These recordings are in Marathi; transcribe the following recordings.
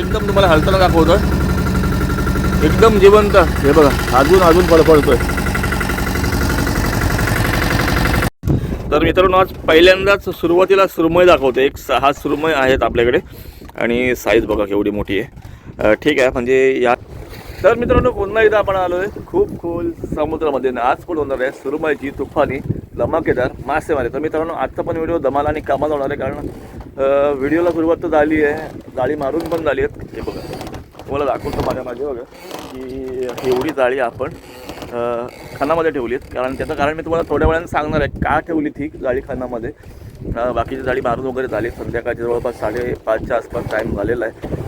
एकदम तुम्हाला हलताना दाखवतो एकदम जिवंत. हे बघा अजून अजून फडफडतोय. तर मित्रांनो आज पहिल्यांदाच सुरुवातीला सुरमय दाखवतो एक सहा सुरमय आहेत आपल्याकडे. आणि साईज बघा केवढी मोठी आहे. ठीक आहे म्हणजे या तर मित्रांनो पुन्हा एकदा आपण आलोय खूप खोल समुद्रामध्ये. आज पण होणार आहे सुरमयची तुफानी धमाकेदार मासेमारी. तर मित्रांनो आजचा पण व्हिडिओ धमाल आणि कमाल होणार आहे कारण व्हिडिओला सुरुवात तर झाली आहे. जाळी मारून पण झाली आहेत. हे बघा. तुम्हाला दाखवतो माझ्या मागे बघा. की एवढी जाळी आपण खानामध्ये ठेवली आहेत. कारण त्याचं कारण मी तुम्हाला थोड्या वेळाने सांगणार आहे का ठेवली ती जाळी खानामध्ये. बाकीची जाळी मारून वगैरे झाली संध्याकाळची जवळपास साडेपाचच्या आसपास टाईम झालेला आहे.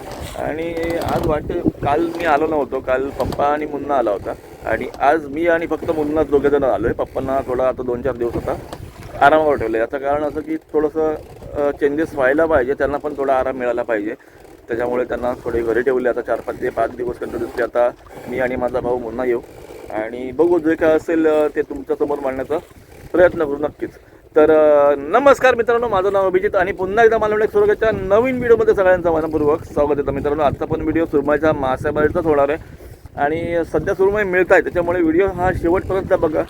आणि आज वाटते काल मी आलो नव्हतो. काल पप्पा आणि मुन्ना आला होता. आणि आज मी आणि फक्त मुन्नाच दोघेजण आलो आहे पप्पांना थोडा आता दोन चार दिवस होता आरामावर ठेवलं याचं कारण असं की थोडंसं चेंजेस व्हायला पाहिजे त्यांना पण थोडा आराम मिळाला पाहिजे. त्याच्यामुळे त्यांना थोडे घरी ठेवले. आता चार पाच ते पाच दिवस कंटिन्युअसली आता मी आणि माझा भाऊ मुन्हा येऊ. आणि बघू जे काय असेल ते तुमच्यासमोर मांडण्याचा प्रयत्न करू नक्कीच. तर नमस्कार मित्रांनो. माझं नाव अभिजित आणि पुन्हा एकदा मला सुरगाच्या नवीन व्हिडिओमध्ये सगळ्यांचं मनपूर्वक स्वागत येतं मित्रांनो आजचा पण व्हिडिओ सुरमाच्या मासेमारीचाच होणार आहे. आणि सध्या सुरमई मिळत आहे त्याच्यामुळे व्हिडिओ हा शेवटपर्यंत बघा.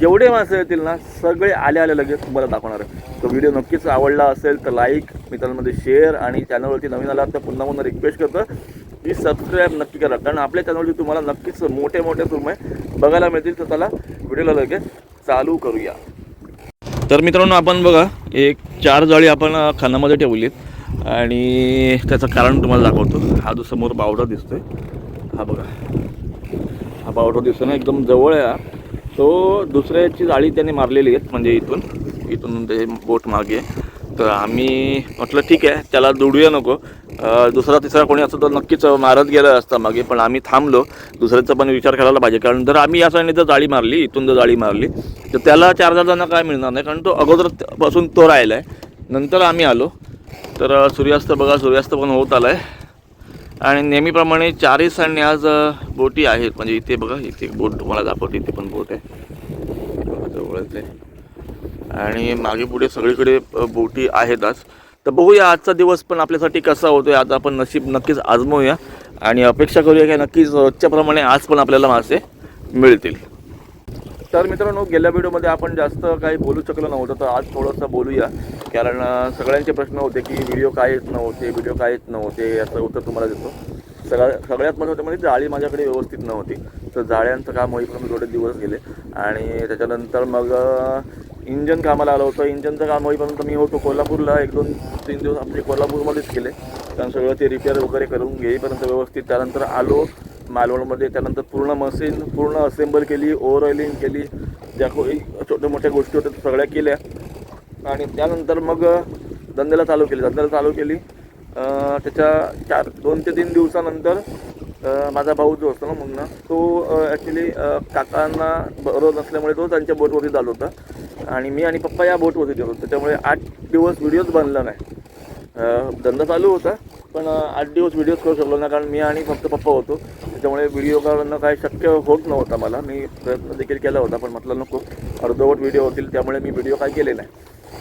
जेवढे मासे येतील ना सगळे आले आले लगेच तुम्हाला दाखवणार आहे. तो व्हिडिओ नक्कीच आवडला असेल तर लाईक मित्रांमध्ये शेअर आणि चॅनलवरती नवीन आला तर पुन्हा पुन्हा रिक्वेस्ट करतो. की सबस्क्राईब नक्की करा. कारण आपल्या चॅनलवरती तुम्हाला नक्कीच मोठे मोठे सुरमई बघायला मिळतील तर त्याला व्हिडिओला लगेच चालू करूया. तर मित्रांनो आपण बघा एक चार जाळी आपण खानामध्ये ठेवलीत. आणि त्याचं कारण तुम्हाला दाखवतो. हा जो समोर बावडा दिसतोय हा बघा. हा बावडा दिसतो ना एकदम जवळ आहे सो दुसऱ्याची जाळी त्याने मारलेली आहेत म्हणजे इथून. इथून ते बोट मागे तर आम्ही म्हटलं ठीक आहे त्याला दुडूया नको. दुसरा तिसरा कोणी असं तर नक्कीच मारत गेलं असता मागे पण आम्ही थांबलो. दुसऱ्याचा पण विचार करायला पाहिजे कारण जर आम्ही या साईडने जर जाळी मारली इथून जर जाळी मारली तर त्याला चार जणांना काय मिळणार नाही कारण तो अगोदरपासून तो राहिला आहे नंतर आम्ही आलो. तर सूर्यास्त बघा सूर्यास्त पण होत आला आहे आणि नेहमीप्रमाणे चारही साईडने आज बोटी आहेत. म्हणजे इथे बघा इथे बोट तुम्हाला दाखवते इथे पण बोट आहे. जवळच आहे. आणि मागे पुढे सगळीकडे बोटी आहेत आज. तर बघूया आजचा दिवस पण आपल्यासाठी कसा होतोय आता आपण नशीब नक्कीच आजमवूया आणि अपेक्षा करूया की नक्कीच रोजच्याप्रमाणे आज पण आपल्याला मासे मिळतील. तर मित्रांनो गेल्या व्हिडिओमध्ये आपण जास्त काही बोलू शकलो नव्हतं तर आज थोडंसं बोलूया. कारण सगळ्यांचे प्रश्न होते की व्हिडिओ काय येत नव्हते व्हिडिओ काय येत नव्हते याचं उत्तर तुम्हाला देतो. सगळ्या सगळ्यात महत्त्वाचं म्हणजे जाळी माझ्याकडे व्यवस्थित नव्हती. तर जाळ्यांचं काम होईपर्यंत थोडे दिवस गेले. आणि त्याच्यानंतर मग इंजन कामाला आलं होतं. इंजनचं काम होईपर्यंत मी होतो कोल्हापूरला. एक दोन तीन दिवस आपले कोल्हापूरमध्येच केले कारण सगळं ते रिपेअर वगैरे करून घेईपर्यंत व्यवस्थित. त्यानंतर आलो. मालवणमध्ये त्यानंतर पूर्ण मशीन पूर्ण असेंबल केली ओव्हर ऑइलिंग केली ज्या काही छोट्या मोठ्या गोष्टी होत्या त्या सगळ्या केल्या. आणि त्यानंतर मग धंद्याला चालू केली. धंद्याला चालू केली. त्याच्या चार दोन ते तीन दिवसानंतर माझा भाऊ जो असतो ना मुन्ना तो ॲक्च्युली काकांना बरोबर नसल्यामुळे तो त्यांच्या बोटवरती चालू होता. आणि मी आणि पप्पा या बोटवरती गेलो त्याच्यामुळे आठ दिवस व्हिडिओज बनला नाही. धंदा चालू होता. पण आठ दिवस व्हिडिओज करू शकलो नाही कारण मी आणि फक्त पप्पा होतो. त्याच्यामुळे व्हिडिओ करणं काय शक्य होत नव्हता मला. मी प्रयत्न देखील केला होता पण म्हटलं नको. अर्धवट व्हिडिओ होतील त्यामुळे मी व्हिडिओ काय केले नाही.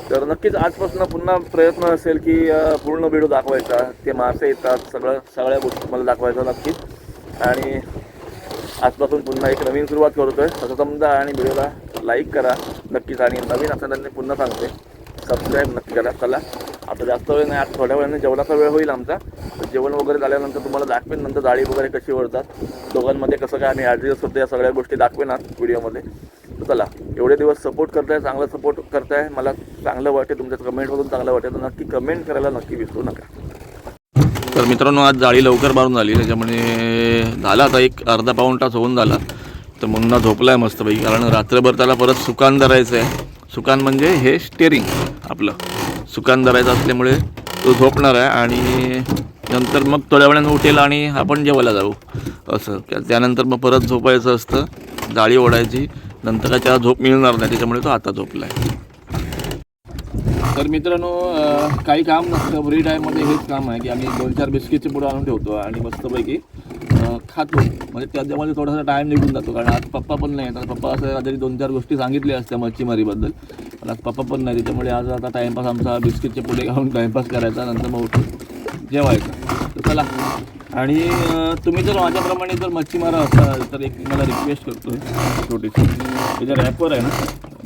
तर नक्कीच आजपासून पुन्हा प्रयत्न असेल की पूर्ण व्हिडिओ दाखवायचा. ते मासे येतात सगळं सगळ्या गोष्टी मला दाखवायचा नक्कीच. आणि आजपासून पुन्हा एक नवीन सुरुवात करतोय. असं समजा आणि व्हिडिओला लाईक करा. नक्कीच आणि नवीन असताना पुन्हा सांगते. सबस्क्राईब नक्की करा. चला. आता जास्त वेळ नाही आता थोड्या वेळाने जेवणाचा वेळ होईल आमचा. जेवण वगैरे झाल्यानंतर तुम्हाला दाखवेन नंतर जाळी वगैरे कशी वळतात. दोघांमध्ये कसं काय आम्ही ॲडजस्ट होतो या सगळ्या गोष्टी दाखवेन आज व्हिडिओमध्ये तर चला एवढे दिवस सपोर्ट करताय चांगला सपोर्ट करताय. मला चांगलं वाटते तुमच्या कमेंटमधून चांगलं वाटेल तर नक्की कमेंट करायला नक्की विसरू नका. तर मित्रांनो आज जाळी लवकर मारून झाली. त्याच्यामुळे झाला आता एक अर्धा पाऊण तास होऊन झाला. तर मुन्ना झोपला आहे मस्तपैकी. कारण रात्रभर त्याला परत सुकान धरायचं आहे सुकान म्हणजे हे स्टेरिंग आपलं. सुकान धरायचं असल्यामुळे तो झोपणार आहे आणि नंतर मग थोड्या वेळानं उठेल आणि आपण जेवायला जाऊ. असं. त्यानंतर मग परत झोपायचं असतं. जाळी ओढायची. नंतर काय त्याला झोप मिळणार नाही. त्याच्यामुळे तो आता झोपला आहे तर मित्रांनो काही काम नसतं. फ्री टाईममध्ये हेच काम आहे की आम्ही दोन चार बिस्किटचे पुढे आणून ठेवतो आणि मस्तपैकी खातो. म्हणजे त्याच्यामध्ये थोडासा टाईम निघून जातो. कारण आज पप्पा पण नाही. तर पप्पा असं रात्री दोन चार गोष्टी सांगितल्या असत्या मच्छीमारीबद्दल. पण आज पप्पा पण नाही त्याच्यामुळे आज आता टाईमपास आमचा बिस्किटचे पुढे घालून टाईमपास करायचा. नंतर मग उठून जेवायचं. तर चला. आणि तुम्ही जर माझ्याप्रमाणे जर मच्छीमारा असाल तर एक मला रिक्वेस्ट करतो छोटीशी. हे जे रॅपर आहे ना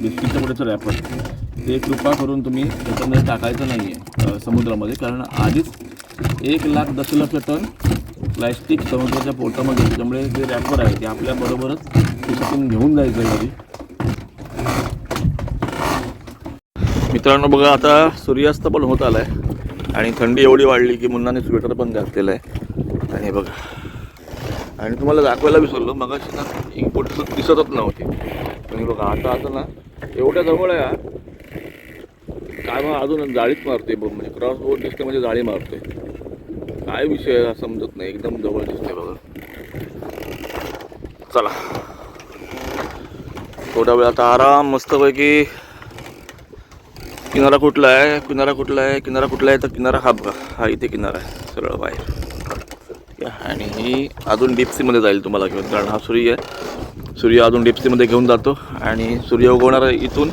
बिस्किटच्या पुढेचं रॅपर ते कृपा करून तुम्ही त्याच्यामध्ये टाकायचं नाही आहे समुद्रामध्ये. कारण आधीच एक लाख दशलक्ष टन प्लॅस्टिक समुद्राच्या पोटामध्ये त्याच्यामुळे जे रॅपर आहे ते आपल्याबरोबरच त्याच्यातून घेऊन जायचं आहे घरी. मित्रांनो बघा आता सूर्यास्त पण होत आलाय आणि थंडी एवढी वाढली की मुन्नाने स्वेटर पण घातलेलं आहे. आणि बघा आणि तुम्हाला दाखवायला विसरलो मग ना इम्पोर्ट दिसतच नव्हती. पण बघा आता आता ना एवढ्या जवळ आहे काय मग अजून जाळीच मारते बघ म्हणजे क्रॉस बोर्ड दिसते म्हणजे जाळी मारते काय विषय समजत नाही एकदम जवळ दिसते बघा. चला. थोड्या वेळ आता आराम मस्तपैकी किनारा कुठला आहे? किनारा कुठला आहे? किनारा कुठला आहे? तर किनारा हा बघा. हा इथे किनारा आहे सरळ बाहेर. आणि ही अजून डीपसीमध्ये जाईल तुम्हाला घेऊन कारण हा सूर्य आहे. सूर्य अजून डीपसीमध्ये घेऊन जातो आणि सूर्य उगवणारा इथून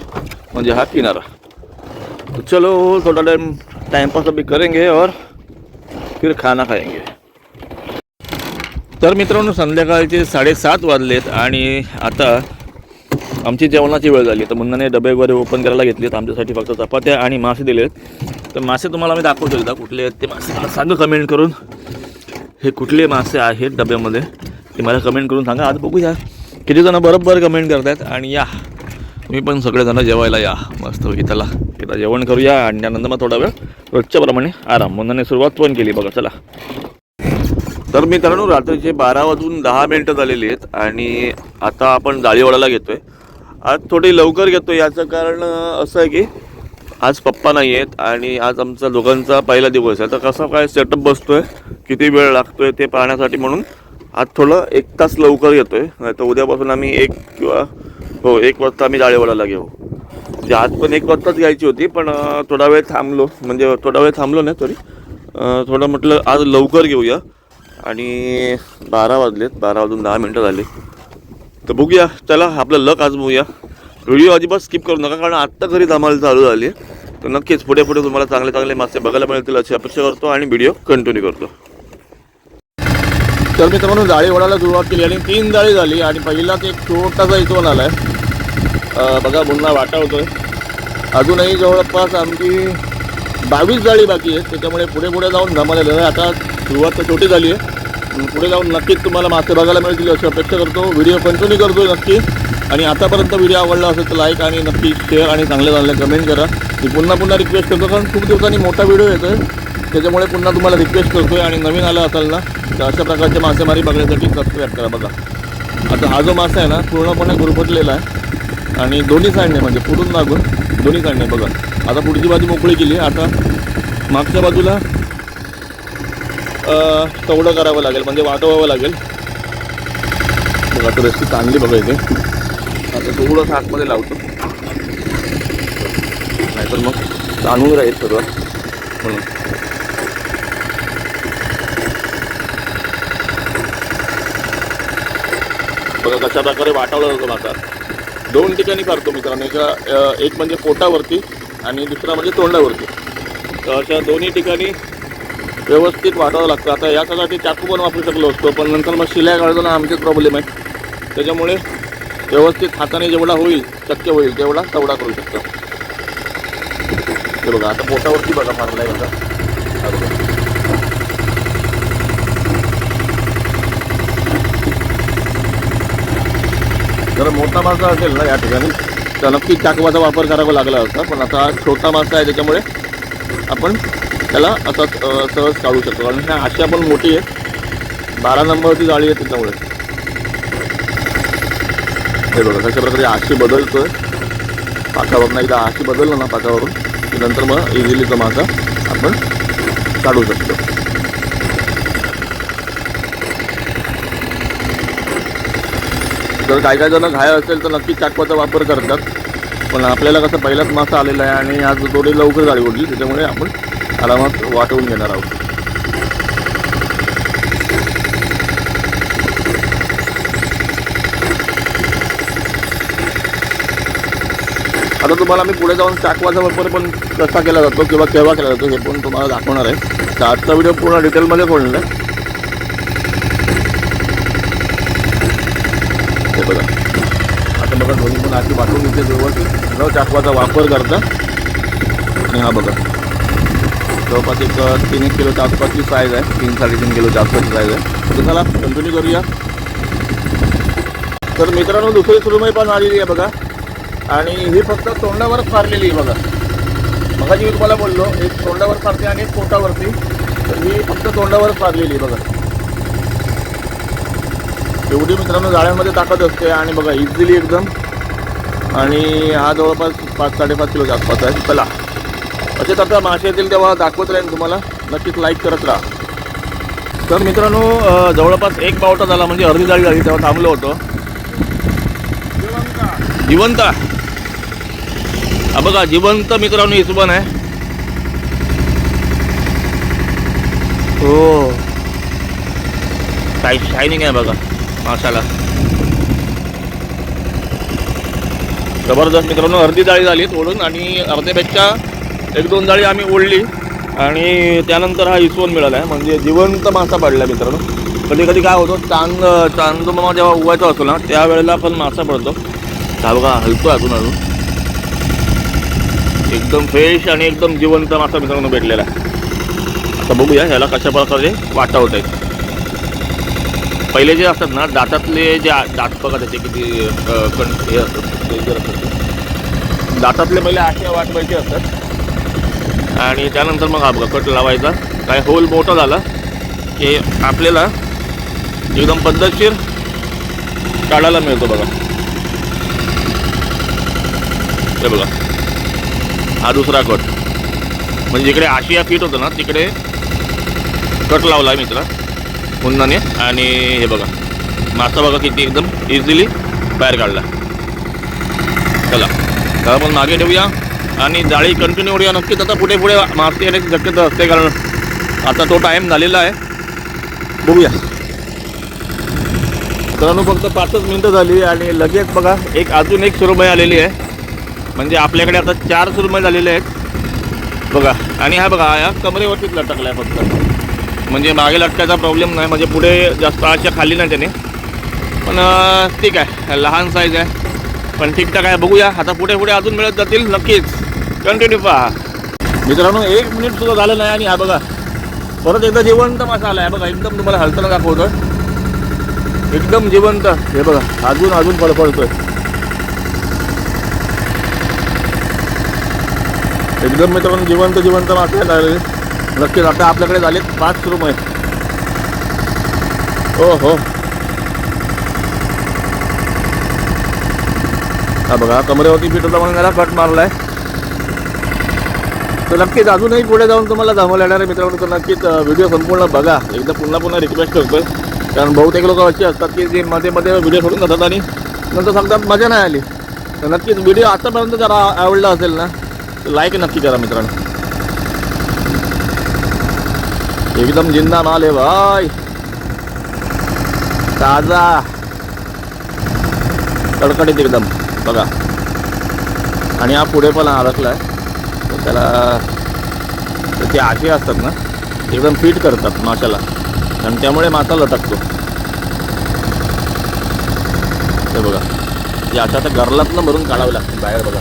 म्हणजे हा किनारा. तो चलो थोड़ा टाइम टाइम पास अभी करेंगे और फिर खाना खाएंगे। तर मित्रांनो संध्याकाळचे साडेसात वाजलेत आणि आता आमची जेवणाची वेळ झाली. तर मुन्नाने डबे वगैरे ओपन करायला घेतलेत. आमच्यासाठी फक्त चपात्या आणि मासे दिलेत. तर मासे तुम्हाला मी दाखवतो एकदा कुठले आहेत ते मासे. मला सांगा कमेंट करून. हे कुठले मासे आहेत डब्यामध्ये? ते मला कमेंट करून सांगा. आज बघूया. किती जणं बरोबर कमेंट करतायत. आणि या. तुम्ही पण सगळेजणं जेवायला या. मस्त गीताला गीता जेवण करूया आणि त्यानंतर मग थोडा वेळ रोजच्याप्रमाणे आराम. मुन्नाने सुरुवात पण केली बघा चला. तर मित्रांनो रात्रीचे बारा वाजून दहा मिनटं झालेली आहेत आणि आता आपण जाळीवाडाला घेतोय. आज थोडी लवकर घेतो याचं कारण असं आहे की आज पप्पा नाही आहेत आणि आज आमचा दोघांचा पहिला दिवस आहे. तर कसा काय सेटअप बसतोय किती वेळ लागतोय ते पाहण्यासाठी म्हणून आज थोडं एक तास लवकर येतोय नाही तर उद्यापासून आम्ही एक किंवा हो एक वाजता आम्ही जाळीवाडाला घेऊ म्हणजे आज पण एक वाजताच घ्यायची होती पण थोडा वेळ थांबलो. म्हणजे थोडा वेळ थांबलो नाही तरी थोडं म्हटलं आज लवकर घेऊया. आणि बारा वाजलेत बारा वाजून दहा मिनटं झाली. तर बघूया चला आपलं लक आज बघूया. व्हिडिओ अजिबात स्किप करू नका कारण आत्ता घरी धमाल चालू झाली आहे. तर नक्कीच पुढे पुढे तुम्हाला चांगले चांगले मासे बघायला मिळतील अशी अपेक्षा करतो आणि व्हिडिओ कंटिन्यू करतो. तर मित्रांनो जाळी वडायला सुरुवात केली आणि तीन जाळी झाली आणि पहिलाच एक छोटासा इथून आला आहे बघा पुन्हा वाटावतो आहे अजूनही जवळपास आमची बावीस जाळी बाकी आहेत. त्याच्यामुळे पुढे पुढे जाऊन धमालेलं आहे. आता सुरुवात तर छोटी झाली आहे. पुढे जाऊन नक्कीच तुम्हाला मासे बघायला मिळतील अशी अपेक्षा करतो. व्हिडिओ कंटिन्यू करतो नक्की. आणि आतापर्यंत व्हिडिओ आवडला असेल तर लाईक आणि नक्की शेअर आणि चांगले चांगले कमेंट करा. मी पुन्हा पुन्हा रिक्वेस्ट करतो कारण खूप दिवसांनी मोठा व्हिडिओ येतो आहे त्याच्यामुळे पुन्हा तुम्हाला रिक्वेस्ट करतो आहे आणि नवीन आलं असाल ना तर अशा प्रकारचे मासेमारी बघण्यासाठी सबस्क्राईब करा बघा. आता हा जो मासा आहे ना पूर्णपणे गुरफटलेला आहे. आणि दोन्ही साईडने म्हणजे पुढून मागून दोन्ही साईडने बघा. आता पुढची बाजू मोकळी केली आता मागच्या बाजूला तवडं करावं लागेल म्हणजे वाटवावं लागेल. बघा तर रस्ती चांगली बघा इथे. आता थोडंसं आतमध्ये लावतो. नाहीतर मग तांदूळ राहील सर्व. म्हणून. बघा कशा प्रकारे वाटवलं जातो मासा. दोन ठिकाणी करतो मित्रांनो. एका एक म्हणजे पोटावरती आणि दुसरा म्हणजे तोंडावरती. तर अशा दोन्ही ठिकाणी व्यवस्थित वाटावं लागतं. आता याच्यासाठी चाकू पण वापरू शकलो असतो पण नंतर मग शिल्या काढताना आमचेच प्रॉब्लेम आहे. त्याच्यामुळे व्यवस्थित हाताने जेवढा होईल शक्य होईल तेवढा तेवढा करू शकतो. हे बघा आता पोटावरती बघा मारला आहे बघा. जर मोठा मासा असेल ना या ठिकाणी. तर नक्कीच चाकवाचा वापर करावा लागला असता पण आता छोटा मासा आहे त्याच्यामुळे आपण त्याला असा सहज काढू शकतो. कारण ह्या आशा पण मोठी आहे. बारा नंबरची जाळी आहे त्याच्यामुळे. हे बघा कशा प्रकारे आशी बदलतोय. पाकावरून एकदा आशी बदललं ना पाकावरून की नंतर मग इझिली तो मासा आपण काढू शकतो. जर काय काय जण घाय असेल तर नक्की चाकवाचा वापर करतात. पण आपल्याला कसं पहिलाच मासा आलेला आहे आणि आज थोडी लवकर गाडी ओढली त्याच्यामुळे आपण आरामात वाटवून घेणार आहोत. आता तुम्हाला मी पुढे जाऊन चाकवाचा वापर पण कसा केला जातो किंवा केव्हा केला जातो हे पण तुम्हाला दाखवणार आहे. तर आजचा व्हिडिओ पूर्ण डिटेलमध्ये बोलणार आहे. हे बघा आता बघा दोन्ही पण आधी वाटून इथे व्यवस्थित न चाकवाचा वापर करता. आणि हा बघा. जवळपास एक तीन एक किलोच्या आसपासची साईज आहे. तीन साडेतीन किलोच्या आसपासची साईज आहे. तर चला कंटिन्यू करूया. तर मित्रांनो दुसरी सुरुमय पण आलेली आहे बघा. आणि ही फक्त तोंडावर फारलेली आहे बघा. मगाजी मी तुम्हाला बोललो एक तोंडावर फारते आणि एक पोटावरती. तर ही फक्त तोंडावर फारलेली आहे बघा. एवढी मित्रांनो जाळ्यामध्ये ताकद असते आणि बघा इझिली एकदम. आणि हा जवळपास पाच साडेपाच किलोच्या आसपास आहे. चला. असेच आता मासे येतील तेव्हा दाखवत राहील तुम्हाला. नक्कीच लाईक करत राहा. तर मित्रांनो जवळपास एक पावटा झाला म्हणजे अर्धी जाळी झाली तेव्हा थांबलो होतो. जिवंत हा बघा जिवंत मित्रांनो इसबन आहे. हो. काय शायनिंग आहे बघा. माशाला. जबरदस्त मित्रांनो अर्धी जाळी झाली ओढून आणि अर्ध्यापेक्षा एक दोन जाळी आम्ही ओढली. आणि त्यानंतर हा इसवण मिळाला आहे म्हणजे जिवंत मासा पडला मित्रांनो. कधी कधी काय होतं चांद चांदोमा जेव्हा उगायचा असतो ना त्यावेळेला पण मासा पडतो. धावगा बघा हलतो अजून अजून. एकदम फ्रेश आणि एकदम जिवंत मासा मित्रांनो भेटलेला आहे. आता बघूया ह्याला कशा प्रकारे वाटा होत आहेत. पहिले जे असतात ना दातातले जे दात बघा त्याचे किती कण हे असतात डेंजर असतात दातातले पहिले आशे वाटवायचे असतात. आणि त्यानंतर मग हा बघा कट लावायचा. काय होल मोठा झाला की आपल्याला एकदम पद्धतशीर काढायला मिळतो बघा. हे बघा. हा दुसरा कट. म्हणजे जिकडे आशिया फिट होतं ना तिकडे कट लावला आहे मित्रा. पुन्हाने आणि हे बघा. मासा बघा किती एकदम इझिली बाहेर काढला. चला. चला मग मागे ठेवूया आणि जाळी कंटिन्यू उडूया. नक्कीच आता पुढे पुढे मासे येण्याची शक्यता असते कारण आता तो टाईम झालेला आहे. बघूया. मित्रांनो फक्त पाचच मिनटं झाली आणि लगेच बघा एक अजून एक सुरमई आलेली आहे. म्हणजे आपल्याकडे आता चार सुरमई झालेले आहेत. बघा. आणि हा बघा या कमरेवरतीच लटकला आहे फक्त. म्हणजे मागे लटकायचा प्रॉब्लेम नाही. म्हणजे पुढे जास्त आशा खाली नाही त्याने. पण ठीक आहे. लहान साईज आहे. पण ठीकठाक आहे. बघूया. आता पुढे पुढे अजून मिळत जातील. नक्कीच. कंटिन्यू पहा. मित्रांनो एक मिनिट सुद्धा झालं नाही आणि हा बघा. परत एकदा जिवंत मासा आला आहे बघा एकदम तुम्हाला हलताना दाखवतो एकदम जिवंत. हे बघा अजून अजून फळफळतोय. एकदम मित्रांनो जिवंत जिवंत मासे लागले नक्कीच आता आपल्याकडे झाले पाच रूम आहेत हो हो. हा बघा कमरेवरती फिट होता म्हणून त्याला कट मारलाय. तर नक्कीच अजूनही पुढे जाऊन तुम्हाला जमवलं येणार आहे मित्रांनो तर नक्कीच व्हिडिओ संपूर्ण बघा. एकदा पुन्हा पुन्हा रिक्वेस्ट करतोय. कारण बहुतेक लोक असे असतात की जे मध्ये मध्ये व्हिडिओ सोडून जातात आणि नंतर सांगतात मजा नाही आली. तर नक्कीच व्हिडिओ आतापर्यंत जरा आवडला असेल ना तर लाईक नक्की करा मित्रांनो. एकदम जिंदा माल आहे भाई. ताजा. कडकडीत एकदम बघा. आणि हा पुढे पण अडकला आहे तर त्याला त्याचे आशे असतात ना एकदम फिट करतात माशाला. आणि त्यामुळे मासा लटकतो. ते बघा. ते अशा त्या गरलातनं भरून काढावे लागते बाहेर बघा.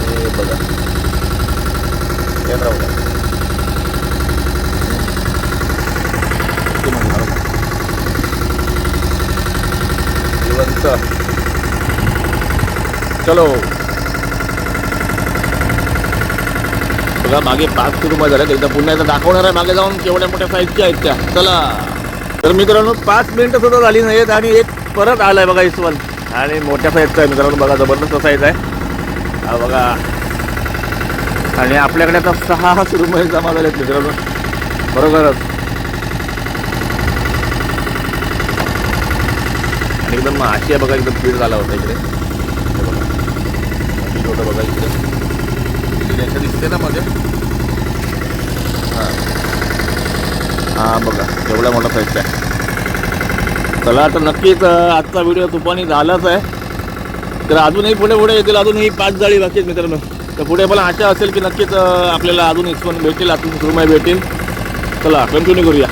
हे बघा. राहू द्या. ते म्हणणार मग. जिवंत चलो। बघा मागे पाच सुरुमा झाल्यात एकदा पुन्हा एकदा दाखवणार आहे मागे जाऊन केवढ्या मोठ्या साईजच्या आहेत त्या. चला। तर मित्रांनो पाच मिनिटं सुद्धा झाली नाहीत आणि एक परत आलाय बघा इसवण. आणि मोठ्या साईजचा आहे मित्रांनो बघा जबरदस्त साईज आहे. हा बघा। आणि आपल्याकडे आता सहा सुरुमय जमा झालेत मित्रांनो. बरोबरच. एकदम आशिया बघा एकदम फीड झाला होता इकडे. छोटं बघा. इकडे. दिसते ना मध्ये? हां. हां बघा. एवढा मोठा साईजचा आहे. चला तर नक्कीच आजचा व्हिडिओ तुपानी झालाच आहे. तर अजूनही पुढे पुढे येतील. अजूनही पाच जाळी बाकी आहेत मित्रांनो. तर पुढे मला आशा असेल की नक्कीच आपल्याला अजून इस्कॉन भेटेल अजून सुरमई भेटेल. चला कंटिन्यू करूया.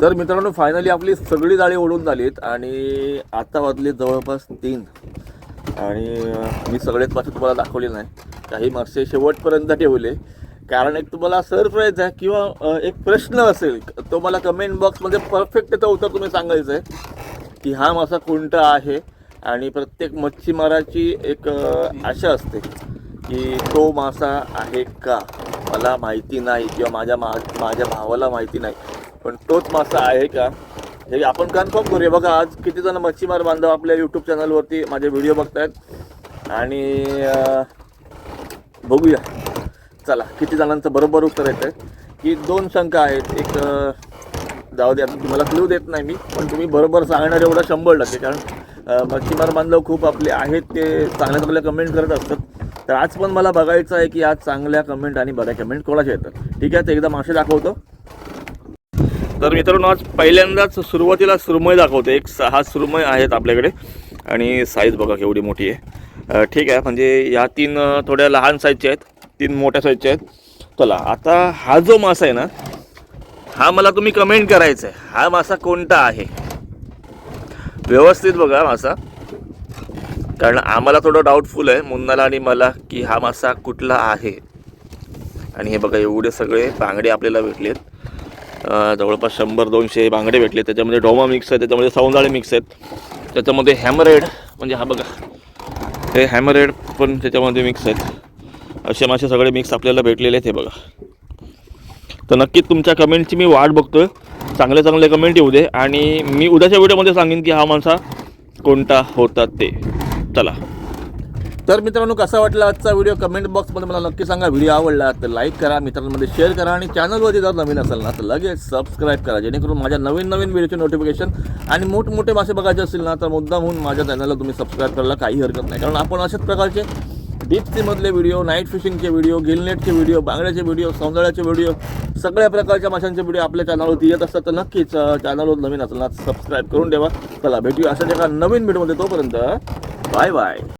तर मित्रांनो फायनली आपली सगळी जाळी ओढून झालीत आणि आता वाजले जवळपास तीन. आणि मी सगळेच मासे तुम्हाला दाखवले नाही. काही मासे शेवटपर्यंत ठेवले. कारण एक तुम्हाला सरप्राईज आहे किंवा एक प्रश्न असेल तो मला कमेंट बॉक्समध्ये परफेक्ट त्याचं उत्तर तुम्ही सांगायचं आहे की हा मासा कोणता आहे? आणि प्रत्येक मच्छीमाराची एक आशा असते की तो मासा आहे का? मला माहिती नाही किंवा माझ्या मा माझ्या भावाला माहिती नाही. पण तोच मासा आहे का? हे आपण कन्फर्म करूया. बघा आज किती जण मच्छीमार बांधव आपल्या यूट्यूब चॅनलवरती माझे व्हिडिओ बघतायत. आणि बघूया. चला किती जणांचं बरोबर उत्तर येतं की दोन शंका आहेत. एक जाऊ दे आता तुम्हाला क्लू देत नाही मी पण तुम्ही बरोबर सांगणार एवढं शंभर टक्के. कारण मच्छीमार बांधव खूप आपले आहेत ते चांगल्या चांगल्या कमेंट करत असतात. तर आज पण मला बघायचं आहे की आज चांगल्या कमेंट आणि बऱ्या कमेंट कोणाच्या येतात. ठीक आहे तर एकदा मासे दाखवतो. तर मित्रांनो आज पहिल्यांदाच सुरुवातीला सुरमय दाखवते. एक सहा सुरमय आहेत आपल्याकडे. आणि साईज बघा केवढी मोठी आहे. ठीक आहे म्हणजे या तीन थोड्या लहान साईजच्या आहेत. तीन मोठ्या साईजच्या आहेत. चला आता हा जो मासा आहे ना हा मला तुम्ही कमेंट करायचा आहे हा मासा कोणता आहे? व्यवस्थित बघा मासा. कारण आम्हाला थोडं डाऊटफुल आहे मुन्नाला आणि मला की हा मासा कुठला आहे? आणि हे बघा एवढे सगळे बांगडे आपल्याला भेटलेत. जवळपास शंभर दोनशे बांगडे भेटले. त्याच्यामध्ये डोमा मिक्स आहे त्याच्यामध्ये सौंदाळे मिक्स आहेत. त्याच्यामध्ये हॅमरेड म्हणजे हा बघा हे हॅमरेड पण त्याच्यामध्ये मिक्स आहेत. असे मासे सगळे मिक्स आपल्याला भेटलेले आहेत हे बघा. तर नक्कीच तुमच्या कमेंटची मी वाट बघतोय. चांगले चांगले कमेंट येऊ दे. आणि मी उद्याच्या व्हिडिओमध्ये सांगेन की हा माणसा कोणता होता ते. चला. तर मित्रांनो कसा वाटला आजचा व्हिडिओ कमेंट बॉक्समध्ये मला नक्की सांगा. व्हिडिओ आवडला तर लाईक करा मित्रांमध्ये शेअर करा आणि चॅनलवरती जर नवीन असेल ना तर लगेच सबस्क्राईब करा. जेणेकरून माझ्या नवीन नवीन व्हिडिओचे नोटिफिकेशन आणि मोठमोठे मासे बघायचे असतील ना तर मुद्दा म्हणून माझ्या चॅनलला तुम्ही सबस्क्राईब करायला काही हरकत नाही. कारण आपण अशाच प्रकारचे डीप सीमधले व्हिडिओ नाईट फिशिंगचे व्हिडिओ गिलनेटचे व्हिडिओ बांगड्याचे व्हिडिओ सौंदळ्याचे व्हिडिओ सगळ्या प्रकारच्या माशांचे व्हिडिओ आपल्या चॅनलवरती येत असतात तर नक्कीच चॅनलवर नवीन असेल ना सबस्क्राईब करून ठेवा. चला भेटूया अशाच एका नवीन व्हिडिओमध्ये तोपर्यंत. Bye bye